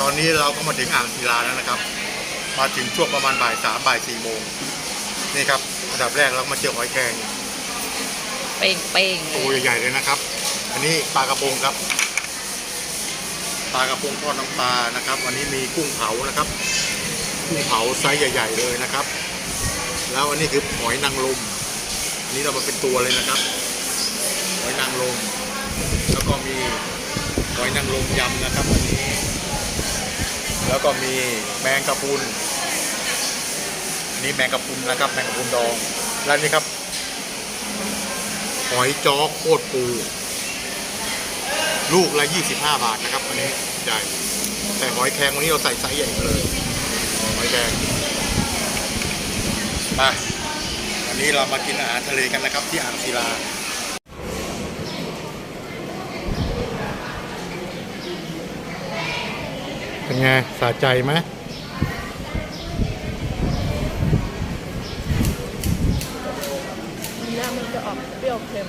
ตอนนี้เราก็มาถึงอ่างศิลาแล้วนะครับ มาถึงช่วงประมาณบ่ายสามบ่ายสี่โมงนี่ครับอันดับแรกเรามาเจอหอยแครงเป่งเป่งๆเลตัวยใหญ่ๆเลยนะครับ อันนี้ปลากระพงครับ ปลากระพงทอดน้ำปลานะครับ อันนี้มีกุ้งเผานะครับ กุ้งเผาไซส์ใหญ่ ๆ เลยนะครับ แล้วอันนี้คือหอยนางรมอันนี้เรามาเป็นตัวเลยนะครับ หอยนางรมแล้วก็มีหอยนางรมยำนะครับอันนี้ แล้วก็มีแมงกะพรุนนนี้แมงกะพรุนนะครับ แมงกะพรุนดอง แล้วนี่ครับหอยจ้อโคตรปู ลูกละ 25 บาทนะครับอันนี้ใหญ่แต่หอยแครงวันนี้เราใส่ไซส์ใหญ่เลยหอยแครงไปวันนี้เรามากินอาหารทะเลกันนะครับ ที่อ่างศิลา เป็นไงสะใจไหมแล้วมันจะออกเปรี้ยวเค็ม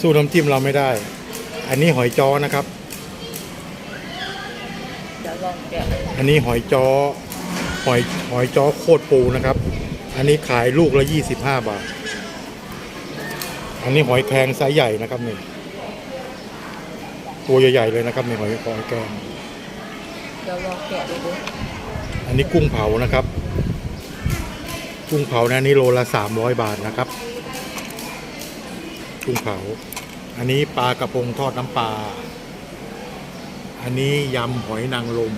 สู้น้ำจิ้มเราไม่ได้ อันนี้หอยจ้อนะครับ เดี๋ยวลองแกะอันนี้หอยจ้อหอยหอยจ้อโคตรปูนะครับ อันนี้ขายลูกละยี่สิบห้าบาท อันนี้หอยแครงไซส์ใหญ่นะครับนี่ตัวใหญ่ๆเลยนะครับนี่หอยหอยแครงเดี๋ยวลองแกะดูดิอันนี้กุ้งเผานะครับ กุ้งเผานะอันนี้โลละสามร้อยบาทนะครับ กุ้งเผา อันนี้ปลากระพงทอดน้ำปลา อันนี้ยำหอยนางรม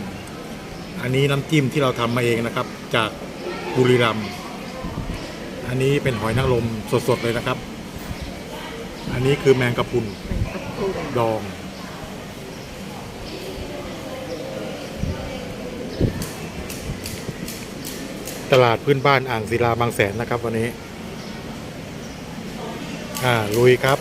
อันนี้น้ำจิ้มที่เราทำมาเองนะครับ จากบุรีรัมย์อันนี้เป็นหอยนางรมสดๆเลยนะครับ อันนี้คือแมงกะพรุนมันพัดพรุนดอง ตลาดพื้นบ้านอ่างศิลาบางแสนนะครับ วันนี้ อ่าลุยครับ